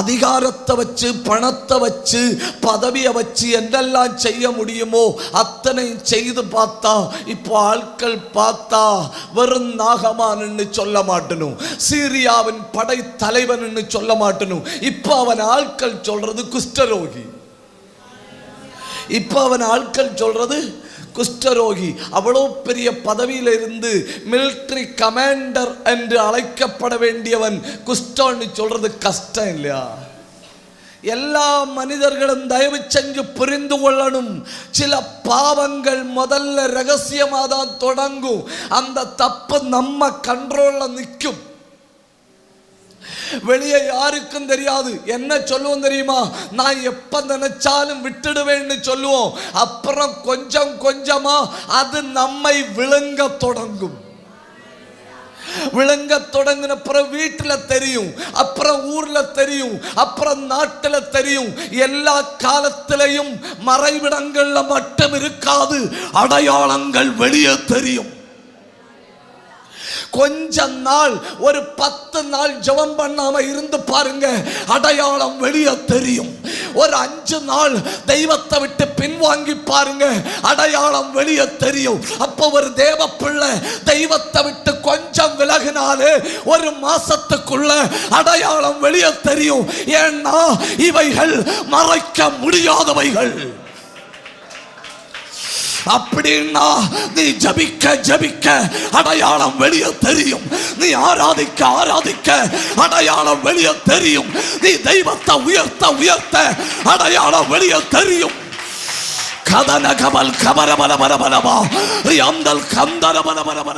அதிகாரத்தை வச்சு பணத்தை வச்சு பதவியை வச்சு என்னெல்லாம் செய்ய முடியுமோ அத்தனை செய்து பார்த்தா இப்போ ஆட்கள் பார்த்தா வெறும் நாகமான்னு சொல்ல மாட்டணும். சீரியாவின் படை தலைவன் சொல்ல மாட்டணும். இப்போ அவன் ஆட்கள் சொல்றது குஷ்டரோகி. இப்போ அவன் ஆட்கள் சொல்றது குஷ்டரோகி. அவ்வளோ பெரிய பதவியில் இருந்து மிலிட்ரி கமாண்டர் என்று அழைக்கப்பட வேண்டியவன் குஷ்டம்னு சொல்றது கஷ்டம் இல்லையா? எல்லா மனிதர்களும் தயவு செஞ்சு புரிந்து கொள்ளணும். சில பாவங்கள் முதல்ல ரகசியமாக தான் தொடங்கும். அந்த தப்பு நம்ம கண்ட்ரோலில் நிற்கும். வெளியே யாருக்கும் தெரியாது. என்ன சொல்லுவோம் தெரியுமா? நான் எப்ப நினைச்சாலும் விட்டுடுவேன்னு சொல்லுவோம். அப்புறம் கொஞ்சம் கொஞ்சமா அது நம்மை விழுங்க தொடங்கும். விளங்க தொடங்கின அப்புறம் வீட்டில் தெரியும் அப்புறம் ஊர்ல தெரியும் அப்புறம் நாட்டில் தெரியும். எல்லா காலத்திலையும் மறைவிடங்கள்ல மட்டும் இருக்காது அடையாளங்கள் வெளியே தெரியும். கொஞ்ச நாள் ஒரு பத்து நாள் ஜபம் பண்ணாம இருந்து பாருங்க அடையாளம் வெளியே தெரியும். ஒரு அஞ்சு நாள் தெய்வத்தை விட்டு பின்வாங்கி பாருங்க அடையாளம் வெளியே தெரியும். அப்போ ஒரு தேவ பிள்ளை தெய்வத்தை விட்டு கொஞ்சம் விலகினாலே ஒரு மாசத்துக்குள்ள அடையாளம் வெளியே தெரியும். ஏன்னா இவைகள் மறைக்க முடியாதவைகள். அப்படின்னா நீ ஜபிக்க ஜபிக்க. அடையாளம் வெளியே தெரியும். நீ ஆராதிக்க ஆராதிக்க. அடையாளம் வெளியே தெரியும். நீ தெய்வத்தை உயர்த்த உயர்த்த. அடையாளம் வெளியே தெரியும். கதன கமல் கபர பல பல பலமா அந்தல் கந்தர பல பல